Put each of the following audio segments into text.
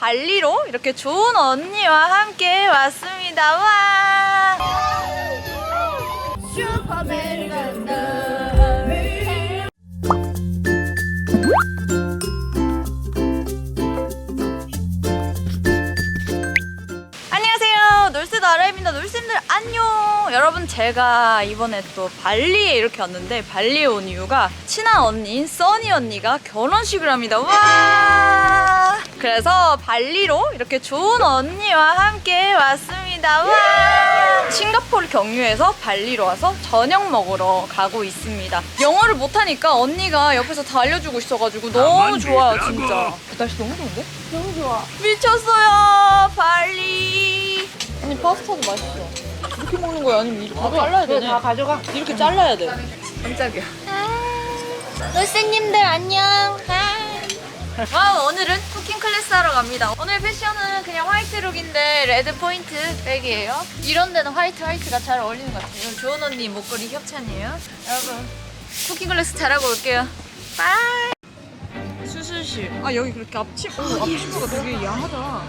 발리로 이렇게 좋은 언니와 함께 왔습니다. 와! 안녕하세요. 놀스도 아라입니다. 놀쌤들 안녕. 여러분 제가 이번에 또 발리에 이렇게 왔는데 발리에 온 이유가 친한 언니인 써니 언니가 결혼식을 합니다. 와. 그래서 발리로 이렇게 좋은 언니와 함께 왔습니다. 와. 싱가포르 경유해서 발리로 와서 저녁 먹으러 가고 있습니다. 영어를 못하니까 언니가 옆에서 다 알려주고 있어가지고 너무 좋아요, 진짜. 날씨 너무 좋은데? 너무 좋아. 미쳤어요, 발리. 언니 파스타도 맛있어. 이렇게 먹는 거야? 아니면 이렇게 다 잘라야 되네? 다 가져가. 이렇게 잘라야 돼. 깜짝이야. 놀쌤님들 안녕. 와 오늘은 쿠킹 클래스 하러 갑니다. 오늘 패션은 그냥 화이트 룩인데 레드 포인트 백이에요. 이런 데는 화이트 화이트가 잘 어울리는 것 같아요. 좋은 언니 목걸이 협찬이에요. 여러분 쿠킹 클래스 잘하고 올게요. 빠이. 수술실. 아 여기 그렇게 앞치 오, 앞치마가 되게 야하다.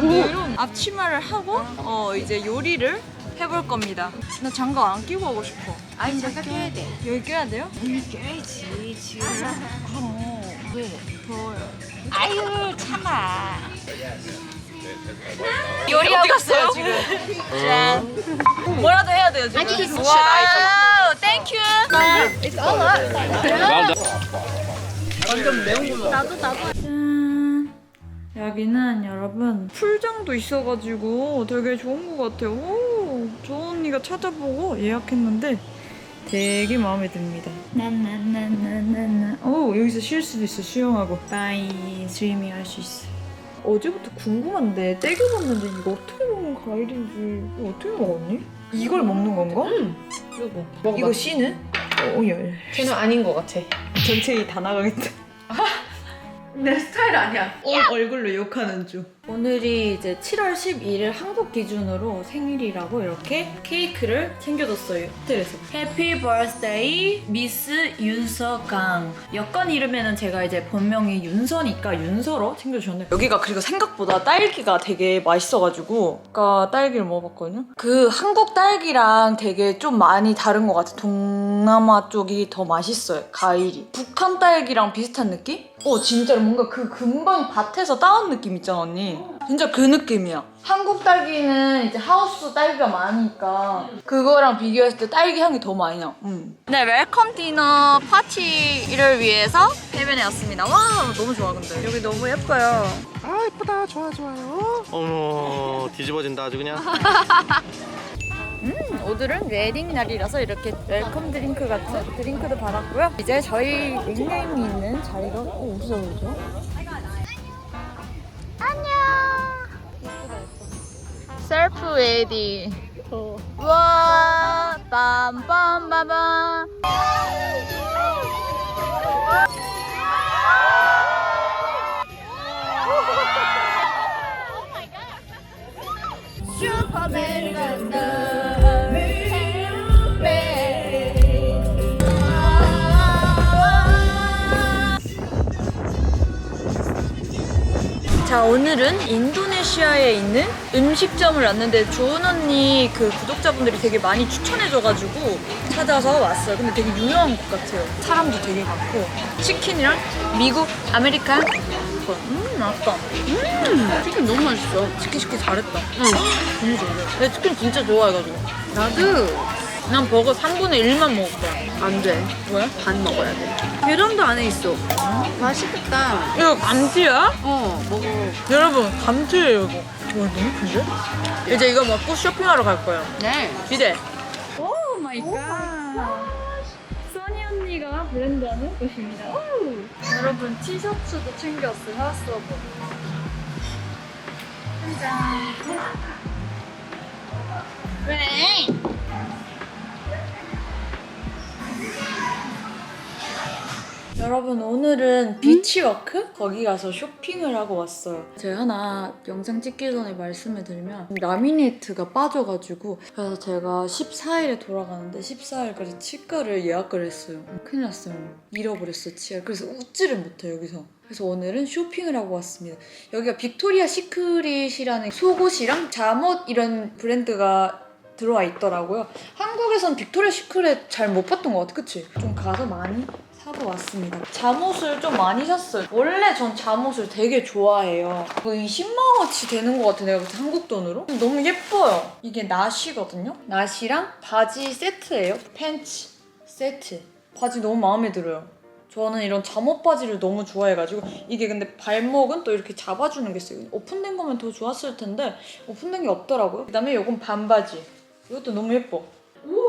이런 앞치마를 하고 어 이제 요리를 해볼 겁니다. 나 장갑 안 끼고 하고 싶어. 아니 잠깐 껴야 돼. 여기 껴야 돼요? 껴야지 지금. 왜? 더워요. 아유 참아. 요리 어디 갔어요 지금? 짠. 뭐라도 해야 돼요 지금. 아니, 와우, 땡큐. 짠. 여기는 여러분 풀장도 있어가지고 되게 좋은 것 같아요. 오, 저 언니가 찾아보고 예약했는데 되게 마음에 듭니다. 나나나나나나. 오 여기서 쉴 수도 있어 수영하고. 바이 스위밍 할 수 있어. 어제부터 궁금한데 떼겨봤는데 이거 어떻게 먹는 과일인지 이거 어떻게 먹었니? 이걸 먹는 건가? 이거 먹어봐. 이거 씨는? 어, 열. 쟤는 아닌 것 같아. 전체이 다 나가겠다. 내 스타일 아니야. 얼굴로 욕하는 중. 오늘이 이제 7월 12일 한국 기준으로 생일이라고 이렇게 케이크를 챙겨줬어요. 호텔에서. 해피 버스데이 미스 윤서강. 여권 이름에는 제가 이제 본명이 윤서니까 윤서로 챙겨주셨네요. 여기가 그리고 생각보다 딸기가 되게 맛있어가지고 아까 딸기를 먹어봤거든요. 그 한국 딸기랑 되게 좀 많이 다른 것 같아. 동남아 쪽이 더 맛있어요. 과일이. 북한 딸기랑 비슷한 느낌? 어 진짜로 뭔가 그 금방 밭에서 따온 느낌 있잖아 언니. 진짜 그 느낌이야. 한국 딸기는 이제 하우스 딸기가 많으니까 그거랑 비교했을 때 딸기 향이 더 많이 나. 음. 네, 웰컴 디너 파티를 위해서 해변에 왔습니다. 와, 너무 좋아 근데. 여기 너무 예뻐요. 아 이쁘다 좋아 좋아요 어머 뒤집어진다 아주 그냥 오늘은 웨딩 날이라서 이렇게 웰컴 드링크 같은 드링크도 받았고요. 이제 저희 닉네임이 있는 자리로 어, 어디서 오죠? 안녕. 셀프 웨딩. 와, 빰빰빰빰. 자 오늘은 인도네시아에 있는 음식점을 왔는데 좋은 언니 그 구독자분들이 되게 많이 추천해줘가지고 찾아서 왔어요. 근데 되게 유명한 곳 같아요. 사람도 되게 많고 치킨이랑 미국 아메리칸 음 맛있다. 음 치킨 너무 맛있어. 치킨 시키 잘했다. 응. 너무. 내 치킨 진짜 좋아해가지고. 나도 난 버거 3분의 1만 먹을 거야. 안 돼. 왜? 반 먹어야 돼. 계란도 안에 있어. 맛있겠다. 이거 감튀야? 어, 먹어. 여러분 감튀예요 이거. 와 너무 큰데? 이제 이거 먹고 쇼핑하러 갈 거예요. 네. 기대. 오 마이 갓. 써니 언니가 브랜드하는 곳입니다. 여러분 티셔츠도 챙겼어요. 하우스오브. 짠. 왜? 여러분 오늘은 비치워크? 거기 가서 쇼핑을 하고 왔어요. 제가 하나 영상 찍기 전에 말씀을 드리면 라미네이트가 빠져가지고 그래서 제가 14일에 돌아가는데 14일까지 치과를 예약을 했어요. 큰일 났어요. 잃어버렸어 치아. 그래서 웃지를 못해 여기서. 그래서 오늘은 쇼핑을 하고 왔습니다. 여기가 빅토리아 시크릿이라는 속옷이랑 잠옷 이런 브랜드가 들어와 있더라고요. 한국에선 빅토리아 시크릿 잘 못 봤던 것 같아, 그치? 좀 가서 많이 사고 왔습니다. 잠옷을 좀 많이 샀어요. 원래 전 잠옷을 되게 좋아해요. 거의 10만원어치 되는 것 같아, 내가 볼때 한국 돈으로. 너무 예뻐요. 이게 나시거든요? 나시랑 바지 세트예요. 팬츠 세트. 바지 너무 마음에 들어요. 저는 이런 잠옷 바지를 너무 좋아해가지고 이게 근데 발목은 또 이렇게 잡아주는 게 있어요. 오픈된 거면 더 좋았을 텐데 오픈된 게 없더라고요. 그다음에 이건 반바지. 이것도 너무 예뻐.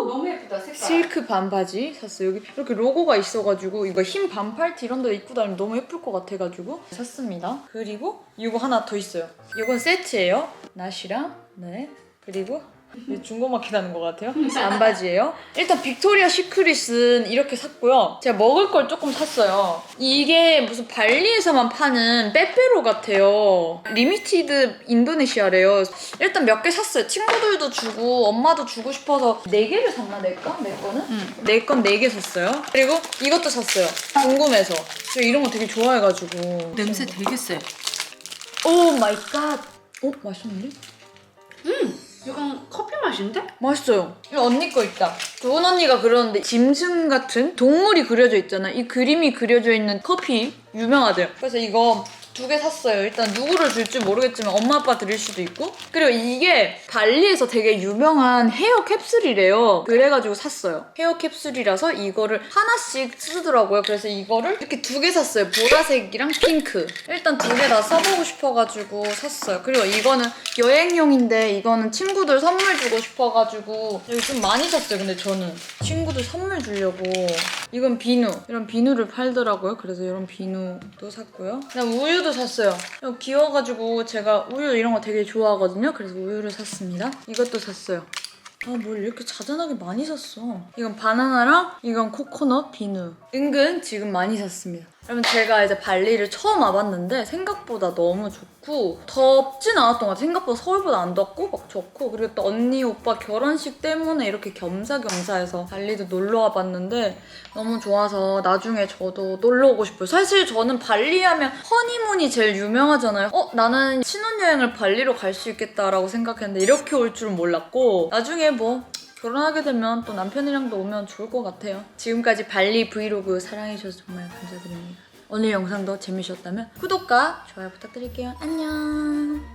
오 너무 예쁘다 색깔. 실크 반바지 샀어요. 여기 이렇게 로고가 있어가지고 이거 흰 반팔티 이런 데 입고 다니면 너무 예쁠 것 같아가지고 샀습니다. 그리고 이거 하나 더 있어요. 이건 세트예요. 나시랑 네 그리고 이게 중고마켓 하는 것 같아요. 반바지예요. 일단 빅토리아 시크릿은 이렇게 샀고요. 제가 먹을 걸 조금 샀어요. 이게 무슨 발리에서만 파는 빼빼로 같아요. 리미티드 인도네시아래요. 일단 몇 개 샀어요. 친구들도 주고 엄마도 주고 싶어서 네 개를 샀나 내 거? 내 거는? 내 건 네 개 샀어요. 그리고 이것도 샀어요. 궁금해서. 저 이런 거 되게 좋아해가지고. 냄새 되게 세. 오 마이 갓. 어 맛있는데? 약간 커피 맛인데? 맛있어요. 이 언니 거 있다. 좋은 언니가 그러는데 짐승 같은 동물이 그려져 있잖아. 이 그림이 그려져 있는 커피 유명하대요. 그래서 이거 두 개 샀어요. 일단 누구를 줄지 모르겠지만 엄마 아빠 드릴 수도 있고. 그리고 이게 발리에서 되게 유명한 헤어 캡슐이래요. 그래가지고 샀어요. 헤어 캡슐이라서 이거를 하나씩 쓰더라고요. 그래서 이거를 이렇게 두 개 샀어요. 보라색이랑 핑크. 일단 두 개 다 써보고 싶어가지고 샀어요. 그리고 이거는 여행용인데 이거는 친구들 선물 주고 싶어가지고 여기 좀 많이 샀어요. 근데 저는 친구들 선물 주려고 이건 비누 이런 비누를 팔더라고요. 그래서 이런 비누도 샀고요. 그다음 우유도 샀어요. 귀여워가지고 제가 우유 이런 거 되게 좋아하거든요. 그래서 우유를 샀습니다. 이것도 샀어요. 아, 뭘 이렇게 자잘하게 많이 샀어. 이건 바나나랑 이건 코코넛 비누. 은근 지금 많이 샀습니다. 여러분 제가 이제 발리를 처음 와봤는데 생각보다 너무 좋고 덥진 않았던 것 같아요. 생각보다 서울보다 안 덥고 막 좋고 그리고 또 언니 오빠 결혼식 때문에 이렇게 겸사겸사해서 발리도 놀러 와봤는데 너무 좋아서 나중에 저도 놀러 오고 싶어요. 사실 저는 발리 하면 허니문이 제일 유명하잖아요. 어 나는 신혼여행을 발리로 갈 수 있겠다라고 생각했는데 이렇게 올 줄은 몰랐고 나중에 뭐 결혼하게 되면 또 남편이랑도 오면 좋을 것 같아요. 지금까지 발리 브이로그 사랑해주셔서 정말 감사드립니다. 오늘 영상도 재미있었다면 구독과 좋아요 부탁드릴게요. 안녕.